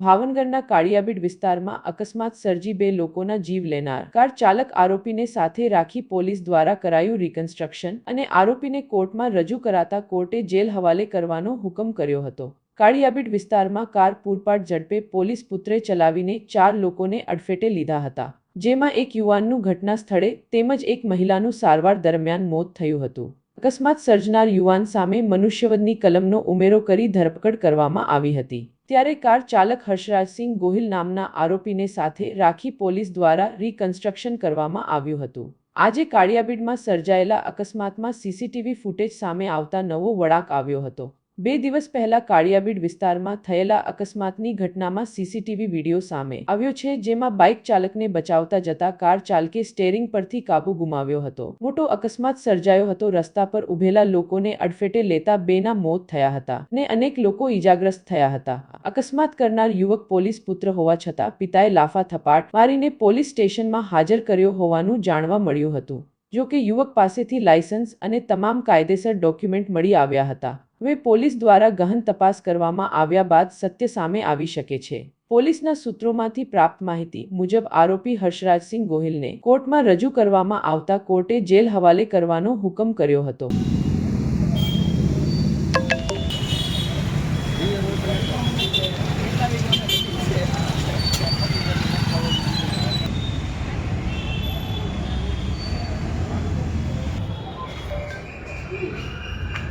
ભાવનગરના કાળિયાબીડ વિસ્તારમાં અકસ્માત સર્જી બે લોકોના જીવ લેનાર. કાર ચાલક આરોપીને સાથે રાખી પોલીસ દ્વારા કરાયું રિકન્સ્ટ્રક્શન અને આરોપીને કોર્ટમાં રજૂ કરાતા કોર્ટે જેલ હવાલે કરવાનો હુકમ કર્યો હતો. કાળિયાબીડ વિસ્તારમાં કાર પૂરપાટ ઝડપે પોલીસ પુત્રે ચલાવીને ચાર લોકોને અડફેટે લીધા હતા. જેમાં એક યુવાનનું ઘટના સ્થળે તેમજ એક મહિલાનું સારવાર દરમિયાન મોત થયું હતું. અકસ્માત સર્જનાર યુવાન સામે મનુષ્યવદની કલમનો ઉમેરો કરી ધરપકડ કરવામાં આવી હતી. ત્યારે કાર ચાલક હર્ષરાજસિંહ ગોહિલ નામના આરોપીને સાથે રાખી પોલીસ દ્વારા રિકન્સ્ટ્રક્શન કરવામાં આવ્યું હતું. આજે કાળિયાબીડમાં સર્જાયેલા અકસ્માતમાં સીસીટીવી ફૂટેજ સામે આવતા નવો વળાંક આવ્યો હતો. બે દિવસ પહેલા કાળિયાબીડ વિસ્તારમાં થયેલા અકસ્માતની ઘટનામાં સીસીટીવી વીડિયો સામે આવ્યો છે, જેમાં બાઇક ચાલકને બચાવતા જતા કાર ચાલકે સ્ટેરિંગ પરથી કાબુ ગુમાવ્યો હતો. મોટો અકસ્માત સર્જાયો હતો, રસ્તા પર ઉભેલા લોકોને અડફેટે લેતા બેના મોત થયા હતા ને અનેક લોકો ઈજાગ્રસ્ત થયા હતા. અકસ્માત કરનાર યુવક પોલીસ પુત્ર હોવા છતાં પિતાએ લાફા થપાટ મારીને પોલીસ સ્ટેશનમાં હાજર કર્યો હોવાનું જાણવા મળ્યું હતું. જો કે યુવક પાસેથી લાયસન્સ અને તમામ કાયદેસર ડોક્યુમેન્ટ મળી આવ્યા હતા. હવે પોલીસ દ્વારા ગહન તપાસ કરવામાં આવ્યા બાદ સત્ય સામે આવી શકે છે. પોલીસના સૂત્રોમાંથી પ્રાપ્ત માહિતી મુજબ આરોપી હર્ષરાજસિંહ ગોહિલને કોર્ટમાં રજૂ કરવામાં આવતા કોર્ટે જેલ હવાલે કરવાનો હુકમ કર્યો હતો.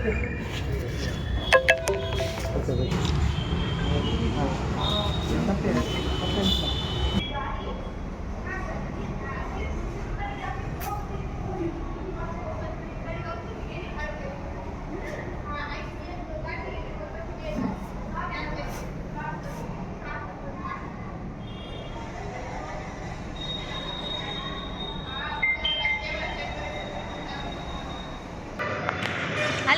હાલ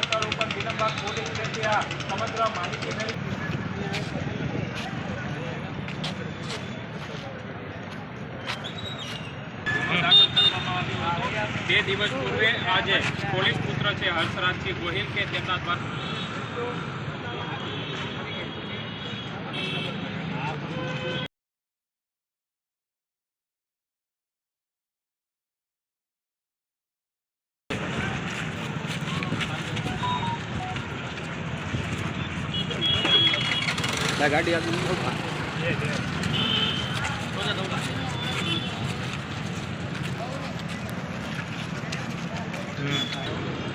સ્થળ ઉપર વિલંબાગ પોલીસ સ્ટેશન આ સમગ્ર માહિતી મેળવી. બે દિવસ પૂર્વે આજે પોલીસ પુત્ર છે હર્ષરાજસિંહ ગોહિલ કે તેમના દ્વારા આ ગાડી આગળ હમ.